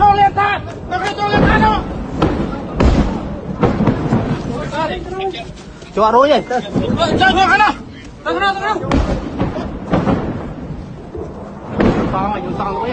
教练打，那个教练打的。抓东耶！站住，站住，站住。上，有上东西！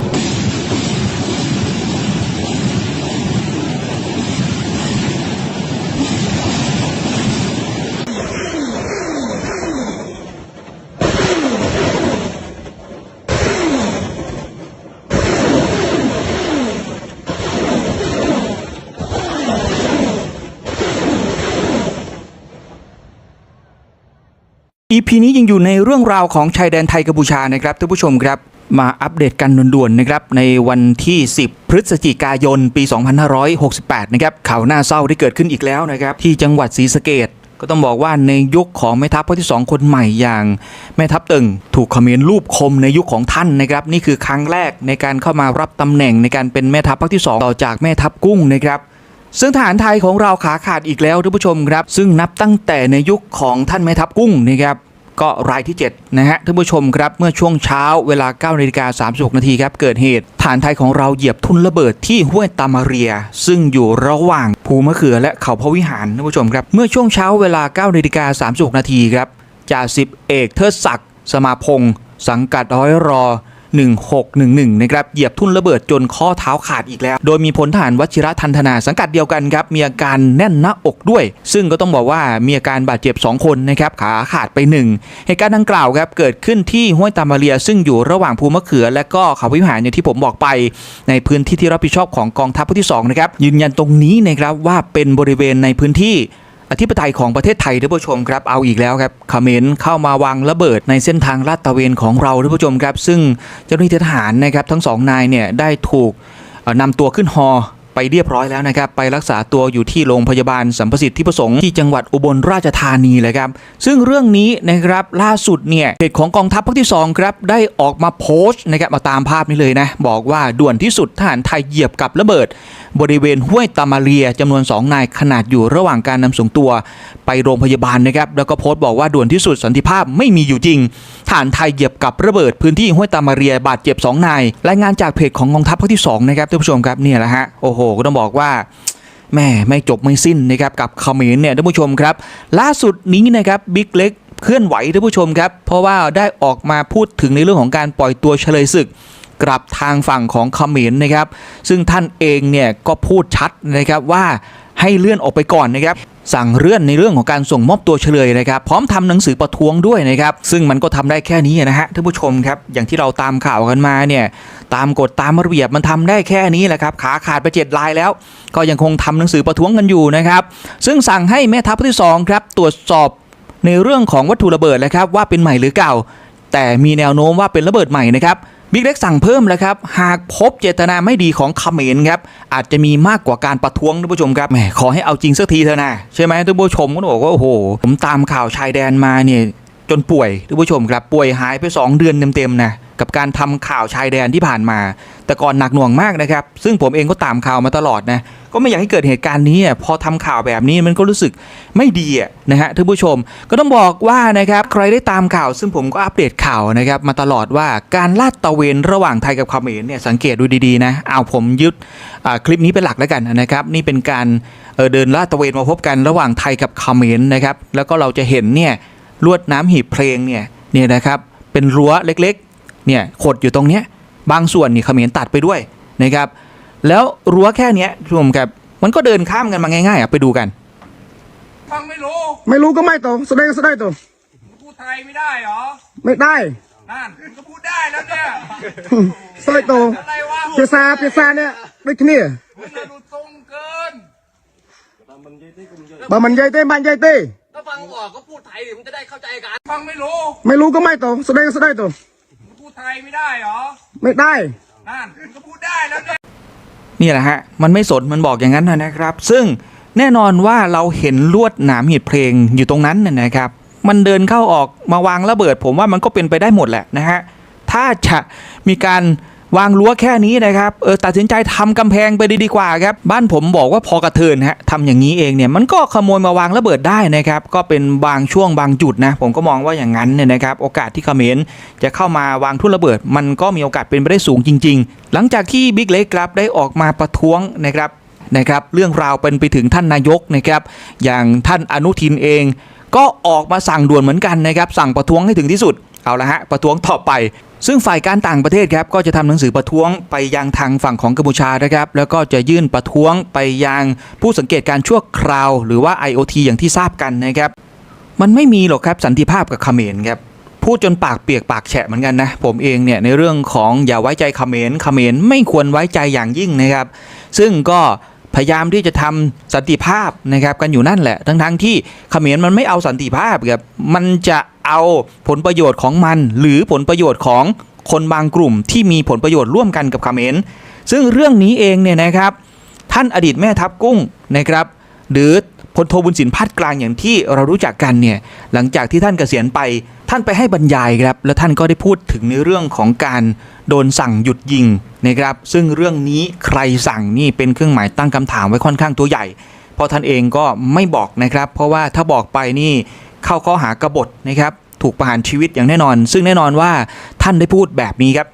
พีนี้ยังอยู่ในเรื่องราวของชายแดนไทยกัมพูชานะครับท่านผู้ชมครับมาอัปเดตกันด่วนๆนะครับในวันที่ 10 พฤศจิกายน ปี 2568 นะครับข่าวหน้าเศร้าที่เกิดขึ้นอีกแล้วนะครับ ที่จังหวัดศรีสะเกดก็ต้องบอกว่าในยุคของแม่ทัพภาคที่ 2 คนใหม่อย่าง แม่ทัพตึงถูกเขมรรูปคมในยุคของท่านนะครับนี่คือครั้งแรกในการเข้ามารับตำแหน่งในการเป็นแม่ทัพภาคที่ 2 ต่อจากแม่ทัพกุ้งนะครับซึ่งทหารไทยของเราขาขาดอีกแล้วท่านผู้ชมครับ ซึ่งนับตั้งแต่ในยุคของท่านแม่ทัพกุ้งนะครับ ก็รายที่ 7 นะฮะท่านผู้ชมครับเมื่อช่วงเช้าเวลา9นาฬิกา36นาทีครับเกิดเหตุฐานไทยของเราเหยียบทุนระเบิดที่ห้วยตามาเรีย ซึ่งอยู่ระหว่างภูมะเขือและเขาพระวิหารท่านผู้ชมครับเมื่อช่วงเช้าเวลา9นาฬิกา36นาทีครับจ่าสิบเอกเทิดศักดิ์สมาพงศ์สังกัดร้อยรอ 1611 นะครับ เหยียบทุ่นระเบิดจนข้อเท้าขาดอีกแล้ว โดยมีพลทหารวชิระทันธนาสังกัดเดียวกันครับ มีอาการแน่นหน้าอกด้วย ซึ่งก็ต้องบอกว่ามีอาการบาดเจ็บ 2 คนนะครับขาขาดไป 1 เหตุการณ์ดังกล่าวครับเกิดขึ้นที่ห้วยตามาเรีย ซึ่งอยู่ระหว่างภูมะเขือ และก็เขาวิหารอย่างที่ผมบอกไป ในพื้นที่ที่รับผิดชอบของกองทัพภาคที่2นะครับยืนยันตรงนี้นะครับว่าเป็นบริเวณในพื้นที่ อธิปไตยของประเทศไทยท่านผู้ชมครับเอาอีกแล้วครับเขมรเข้ามาวางระเบิดในเส้นทางลาดตระเวนของเราท่านผู้ชมครับ ซึ่งเจ้าหน้าที่ทหารนะครับทั้งสองนายเนี่ยได้ถูกนำตัวขึ้นฮอ ไปเรียบร้อยแล้วนะครับ ไปรักษาตัวอยู่ที่โรงพยาบาลสัมประสิทธิประสงค์ที่จังหวัดอุบลราชธานีเลยครับ ซึ่งเรื่องนี้นะครับล่าสุดเนี่ยเพจของกองทัพภาคที่สองครับได้ออกมาโพสต์นะครับมาตามภาพนี้เลยนะ บอกว่าด่วนที่สุดทหารไทยเหยียบกับระเบิด บริเวณห้วยตามาเรียจำนวน 2 นายขนาดอยู่ระหว่างการนำส่งตัว ไปโรงพยาบาลนะครับแล้วก็โพสต์บอกว่าด่วนที่สุดสันติภาพไม่มีอยู่จริงฐานไทยเหยียบ กับระเบิดพื้นที่ห้วยตามาเรียบาดเจ็บ2นายรายงานจากเพจของกองทัพภาคที่2นะครับท่านผู้ชมครับเนี่ยแหละฮะโอ้โหก็ต้องบอกว่าแม่ไม่จบไม่สิ้นนะครับกับเขมรเนี่ยท่านผู้ชมครับ ล่าสุดนี้นะครับบิ๊กเล็กเคลื่อนไหวท่านผู้ชมครับ เพราะว่าได้ออกมาพูดถึงในเรื่องของการปล่อยตัวเฉลยศึกกลับทางฝั่งของเขมรนะครับ ซึ่งท่านเองเนี่ยก็พูดชัดนะครับว่า ให้เลื่อนออกไปก่อนนะครับสั่งเลื่อนในเรื่องของการส่งมอบตัวเฉลยนะครับพร้อมทำหนังสือประท้วงด้วยนะครับซึ่งมันก็ทำได้แค่นี้นะฮะท่านผู้ชมครับอย่างที่เราตามข่าวกันมาเนี่ยตามกฎตามระเบียบมันทำได้แค่นี้แหละครับขาขาดไปเจ็ดลายแล้ว ก็ยังคงทำหนังสือประท้วงกันอยู่นะครับซึ่งสั่งให้แม่ทัพที่สองครับตรวจสอบในเรื่องของวัตถุระเบิดนะครับว่าเป็นใหม่หรือเก่า แต่มีแนวโน้มว่าเป็นระเบิดใหม่นะครับ บิ๊กเล็กสั่งเพิ่มแล้วครับ หากพบเจตนาไม่ดีของเขมรครับ อาจจะมีมากกว่าการประท้วงท่านผู้ชมครับแหมขอให้เอาจริงสักทีเถอะนะใช่ไหมท่านผู้ชมก็บอกว่าโอ้โห ผมตามข่าวชายแดนมาเนี่ยจนป่วยท่านผู้ชมครับป่วยหายไป 2 เดือนเต็มๆนะ กับการทำข่าวชายแดนที่ผ่านมา แต่ก่อนหนักหน่วงมากนะครับ ซึ่งผมเองก็ตามข่าวมาตลอดนะก็ไม่อยากให้เกิดเหตุการณ์นี้อะพอทำข่าวแบบนี้มันก็รู้สึกไม่ดีอะนะฮะท่านผู้ชม ก็ต้องบอกว่านะครับใครได้ตามข่าว ซึ่งผมก็อัปเดตข่าวนะครับมาตลอดว่าการลาดตระเวนระหว่างไทยกับเขมรเนี่ยสังเกตดูดีๆนะเอาผมยึดคลิปนี้เป็นหลักแล้วกันนะครับนี่เป็นการเอ่อเดินลาดตระเวนมาพบกันระหว่างไทยกับเขมรนะครับแล้วก็เราจะเห็นเนี่ยลวดน้ำหีบเพลงเนี่ยเนี่ยนะครับเป็นรั้วเล็กๆ เนี่ยขดอยู่ตรงเนี้ยบางส่วนนี่เขมรตัดไปด้วยนะครับ แล้วรั้วแค่เนี้ยรวมกับมันก็เดินข้ามกันมาง่ายๆอะไปดูกันฟังไม่รู้ไม่รู้ก็ไม่ตรงแสดงแสดงตรงพูดไทยไม่ได้เหรอไม่ได้นั่นมึงก็พูดได้แล้วเนี่ยแสดงตรงอะไรวะเปียซาเปียซาเนี่ยด้วยที่นี่มึงน่ะดูตรงเกินบะมันใหญ่เต้มันใหญ่เต้ถ้าฟังออกก็พูดไทยดิมันจะได้เข้าใจกันฟังไม่รู้ ไม่รู้ก็ไม่ต้องแสดงแสดงตัวมึงพู ดไทยไม่ได้เหรอ ไม่ได้ นั่นมึงก็พูดได้แล้วเนี่ย นี่แหละฮะ มันไม่สน มันบอกอย่างนั้นนะนะครับ ซึ่งแน่นอนว่าเราเห็นลวดหนามหีดเพลงอยู่ตรงนั้นน่ะนะครับ มันเดินเข้าออกมาวางระเบิด ผมว่ามันก็เป็นไปได้หมดแหละนะฮะ ถ้าจะมีการ วางรั้วแค่นี้นะครับเออตัดสินใจทำกำแพงไปดีดีกว่าครับบ้านผมบอกว่าพอกระเทินฮะทำอย่างนี้เองเนี่ยมันก็ขโมยมาวางระเบิดได้นะครับก็เป็นบางช่วงบางจุดนะผมก็มองว่าอย่างนั้นเนี่ยนะครับโอกาสที่เขมรจะเข้ามาวางทุ่นระเบิด มันก็มีโอกาสเป็นไปได้สูงจริง ๆ หลังจากที่บิ๊กเล็กครับได้ออกมาประท้วงนะครับนะครับเรื่องราวเป็นไปถึงท่านนายกนะครับอย่างท่านอนุทินเอง ก็ออกมาสั่งด่วนเหมือนกันนะครับสั่งประท้วงให้ถึงที่สุดเอาละฮะประท้วงต่อไป ซึ่งฝ่ายการต่างประเทศครับก็จะทำหนังสือประท้วงไปยังทางฝั่งของกัมพูชานะครับ แล้วก็จะยื่นประท้วงไปยังผู้สังเกตการณ์ชั่วคราว หรือว่า IOT อย่างที่ทราบกันนะครับ มันไม่มีหรอกครับสันติภาพกับเขมรครับพูดจนปากเปียกปากแฉะเหมือนกันนะ ผมเองเนี่ยในเรื่องของอย่าไว้ใจเขมรเขมรไม่ควรไว้ใจอย่างยิ่งนะครับ ซึ่งก็ พยายามที่จะทำสันติภาพนะครับกันอยู่นั่นแหละ ทั้งทั้งที่เขมรมันไม่เอาสันติภาพครับมันจะเอาผลประโยชน์ของมัน หรือผลประโยชน์ของคนบางกลุ่มที่มีผลประโยชน์ร่วมกันกับเขมรซึ่งเรื่องนี้เองเนี่ยนะครับ ท่านอดีตแม่ทัพกุ้งนะครับ หรือ พลโทบุญสินพัดกลางอย่างที่เรารู้จักกันเนี่ยหลังจากที่ท่านเกษียณไปท่านไปให้บรรยายครับ แล้วท่านก็ได้พูดถึงในเรื่องของการโดนสั่งหยุดยิงนะครับ ซึ่งเรื่องนี้ใครสั่งนี่เป็นเครื่องหมายตั้งคำถามไว้ค่อนข้างตัวใหญ่เพราะท่านเองก็ไม่บอกนะครับ เพราะว่าถ้าบอกไปนี่เข้าข้อหากบฏนะครับ ถูกประหารชีวิตอย่างแน่นอน ซึ่งแน่นอนว่าท่านได้พูดแบบนี้ครับ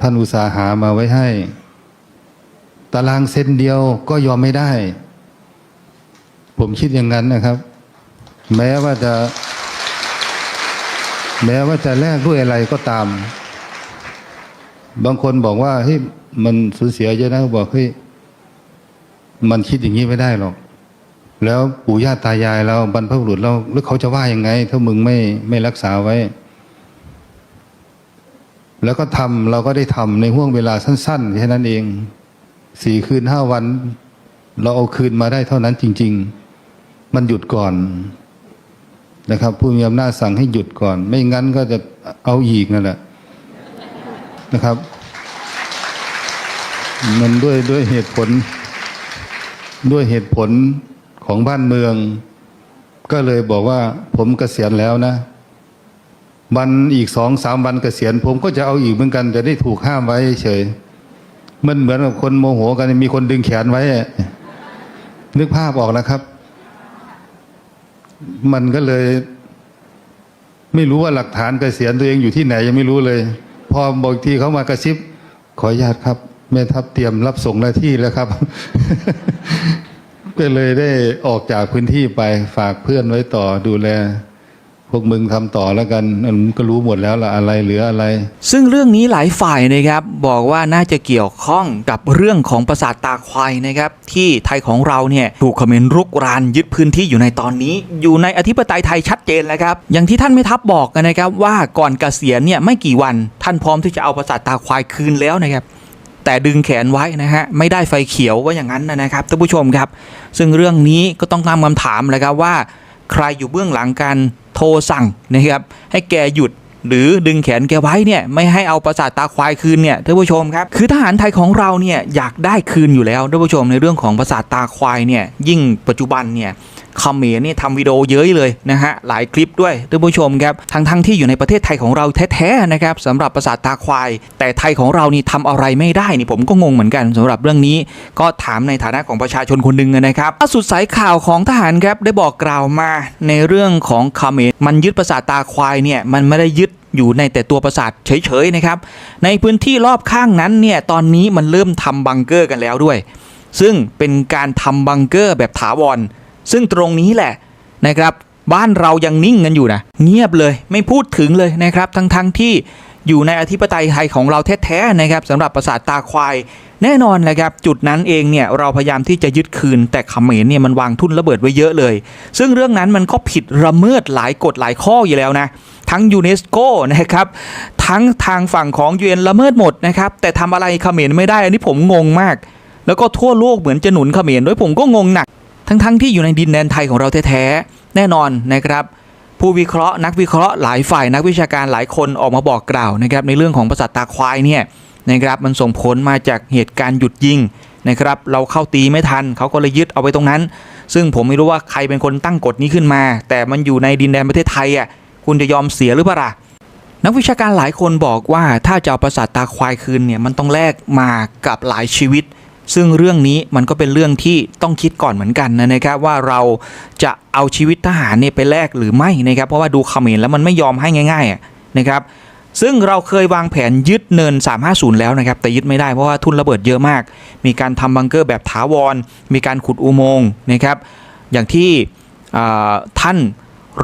ท่านอุตสาหามาไว้ให้ ตารางเซนเดียวก็ยอมไม่ได้ ผมคิดอย่างนั้นนะครับ แม้ว่าจะ แม้ว่าจะแลกด้วยอะไรก็ตาม บางคนบอกว่าเฮ้ยมันสูญเสียเยอะนะบอกเฮ้ยมันคิดอย่างนี้ไม่ได้หรอก แล้วปู่ย่าตายายเราบรรพบุรุษเราหรือเขาจะว่ายังไง ถ้ามึงไม่ไม่รักษาไว้ แล้วก็ทำเราก็ได้ทำในห่วงเวลาสั้นๆแค่นั้นเองสี่คืนห้าวัน เราเอาคืนมาได้เท่านั้นจริง ๆ มันหยุดก่อนนะครับ ผู้มีอำนาจสั่งให้หยุดก่อน ไม่งั้นก็จะเอาอีกนั่นแหละนะครับ มันด้วยด้วยเหตุผล ด้วยเหตุผลของบ้านเมือง ก็เลยบอกว่า ผมเกษียณแล้วนะวันอีกสองสามวันเกษียณ ผมก็จะเอาอีกเหมือนกัน จะได้ถูกห้ามไว้เฉยมันเหมือนกับคนโมโหกันมีคนดึงแขนไว้ นึกภาพออกนะครับ มันก็เลย ไม่รู้ว่าหลักฐานกเกษียณตัวเองอยู่ที่ไหนยังไม่รู้เลย พอบอกอีกทีเขามากระซิบ ขออนุญาตครับ แม่ทัพเตรียมรับส่งหน้าที่แล้วครับ ก็เลยได้ออกจากพื้นที่ไปฝากเพื่อนไว้ต่อดูแล พวกมึงทำต่อแล้วกันอืมก็รู้หมดแล้วละอะไรเหลืออะไร ซึ่งเรื่องนี้หลายฝ่ายนะครับ บอกว่าน่าจะเกี่ยวข้องกับเรื่องของปราสาทตาควายนะครับ ที่ไทยของเราเนี่ยถูกเขมรรุกรานยึดพื้นที่อยู่ในตอนนี้ อยู่ในอธิปไตยไทยชัดเจนแล้วครับ อย่างที่ท่านไม่ทัพบอกกันนะครับว่าก่อนเกษียณเนี่ยไม่กี่วัน ท่านพร้อมที่จะเอาปราสาทตาควายคืนแล้วนะครับแต่ดึงแขนไว้นะฮะไม่ได้ไฟเขียวว่าอย่างนั้นนะครับท่านผู้ชมครับ ซึ่งเรื่องนี้ก็ต้องตามคำถามเลยครับว่า ใครอยู่เบื้องหลังการโทรสั่งนะครับ ให้แกหยุดหรือดึงแขนแกไว้เนี่ยไม่ให้เอาประสาทตาควายคืนเนี่ยท่านผู้ชมครับคือทหารไทยของเราเนี่ยอยากได้คืนอยู่แล้วท่านผู้ชมในเรื่องของประสาทตาควายเนี่ยยิ่งปัจจุบันเนี่ย เขมรเนี่ทำวิดีโอเยอะเลยนะฮะหลายคลิปด้วยท่านผู้ชมครับทั้งทั้งที่อยู่ในประเทศไทยของเราแท้ๆนะครับสำหรับประสาทตาควาย แต่ไทยของเรานี่ทำอะไรไม่ได้นี่ผมก็งงเหมือนกันสำหรับเรื่องนี้ก็ถามในฐานะของประชาชนคนหนึ่งนะครับล่าสุดสายข่าวของทหารครับได้บอกกล่าวมาในเรื่องของเขมรมันยึดประสาทตาควายเนี่ยมันไม่ได้ยึดอยู่ในแต่ตัวประสาทเฉยๆนะครับ ในพื้นที่รอบข้างนั้นเนี่ยตอนนี้มันเริ่มทำบังเกอร์กันแล้วด้วย ซึ่งเป็นการทำบังเกอร์แบบถาวร ซึ่งตรงนี้แหละนะครับ บ้านเรายังนิ่งกันอยู่นะเงียบเลยไม่พูดถึงเลยนะครับ ทั้งๆทที่อยู่ในอธิปไตยไทยของเราแท้ๆนะครับสำหรับปราสาทตาควาย แน่นอนเลยครับ จุดนั้นเองเนี่ยเราพยายามที่จะยึดคืน แต่เขมรเนี่ยมันวางทุ่นระเบิดไว้เยอะเลย ซึ่งเรื่องนั้นมันก็ผิดระเมิดหลายกฎหลายข้ออยู่แล้วนะทั้งยูเนสโกนะครับทั้งทางฝั่งของ UN ละเมิดหมดนะครับแต่ทำอะไรเขมรไม่ได้อันนี้ผมงงมาก แล้วก็ทั่วโลกเหมือนจะหนุนเขมรด้วยผมก็งงหนัก ทั้งๆที่อยู่ในดินแดนไทยของเราแท้ๆแน่นอนนะครับ ผู้วิเคราะห์นักวิเคราะห์หลายฝ่ายนักวิชาการหลายคนออกมาบอกกล่าวนะครับในเรื่องของประสาทตาควายเนี่ยนะครับมันส่งผลมาจากเหตุการณ์หยุดยิงนะครับเราเข้าตีไม่ทันเขาก็เลยยึดเอาไว้ตรงนั้น ซึ่งผมไม่รู้ว่าใครเป็นคนตั้งกฎนี้ขึ้นมา แต่มันอยู่ในดินแดนประเทศไทยอะคุณจะยอมเสียหรือเปล่าล่ะนักวิชาการหลายคนบอกว่าถ้าจะเอาประสาทตาควายคืนเนี่ยมันต้องแลกมากับหลายชีวิต ซึ่งเรื่องนี้มันก็เป็นเรื่องที่ต้องคิดก่อนเหมือนกันนะครับว่าเราจะเอาชีวิตทหารเนี่ยไปแลกหรือไม่นะครับเพราะว่าดูเขมรแล้วมันไม่ยอมให้ง่ายๆนะครับซึ่งเราเคยวางแผนยึดเนิน 350 แล้วนะครับ แต่ยึดไม่ได้เพราะว่าทุนระเบิดเยอะมาก มีการทำบังเกอร์แบบถาวร มีการขุดอุโมงค์นะครับ อย่างที่ท่าน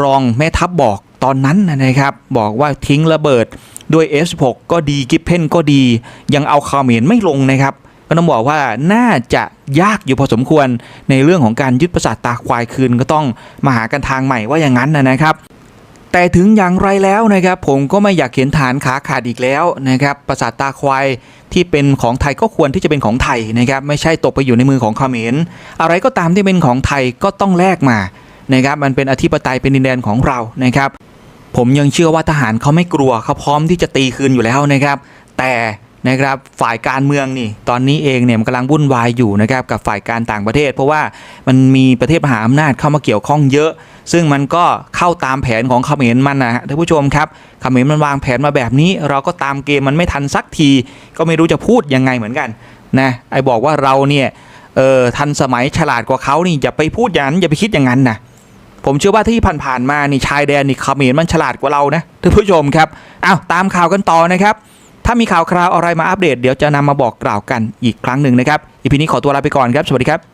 รองแม่ทัพบอกตอนนั้นนะครับ บอกว่าทิ้งระเบิดด้วย S6 ก็ดีกิฟเพนก็ดี ยังเอาคาเขมรไม่ลงนะครับ ก็ต้องบอกว่าน่าจะยากอยู่พอสมควรในเรื่องของการยึดประสาทตาควายคืนก็ต้องมาหากันทางใหม่ว่าอย่างนั้นนะนะครับแต่ถึงอย่างไรแล้วนะครับผมก็ไม่อยากเห็นฐานขาขาดอีกแล้วนะครับประสาทตาควายที่เป็นของไทยก็ควรที่จะเป็นของไทยนะครับไม่ใช่ตกไปอยู่ในมือของเขมรอะไรก็ตามที่เป็นของไทยก็ต้องแลกมานะครับมันเป็นอธิปไตยเป็นดินแดนของเรานะครับ ผมยังเชื่อว่าทหารเขาไม่กลัวเขาพร้อมที่จะตีคืนอยู่แล้วนะครับ แต่ นะครับฝ่ายการเมืองนี่ตอนนี้เองเนี่ยมันกำลังวุ่นวายอยู่นะครับกับฝ่ายการต่างประเทศ เพราะว่ามันมีประเทศมหาอำนาจเข้ามาเกี่ยวข้องเยอะ ซึ่งมันก็เข้าตามแผนของเขมรมันนะฮะท่านผู้ชมครับเขมรมันวางแผนมาแบบนี้ เราก็ตามเกมมันไม่ทันสักที ก็ไม่รู้จะพูดยังไงเหมือนกันนะไอ้บอกว่าเราเนี่ยเออทันสมัยฉลาดกว่าเขานี่อย่าไปพูดอย่างนั้นอย่าไปคิดอย่างนั้นนะผมเชื่อว่าที่ผ่านๆมานี่ชายแดนนี่เขมรมันฉลาดกว่าเรานะท่านผู้ชมครับอ้าวตามข่าวกันต่อนะครับ ถ้ามีข่าวคราวอะไรมาอัปเดตเดี๋ยวจะนำมาบอกกล่าวกันอีกครั้งหนึ่งนะครับอีพีนี้ขอตัวลาไปก่อนครับ สวัสดีครับ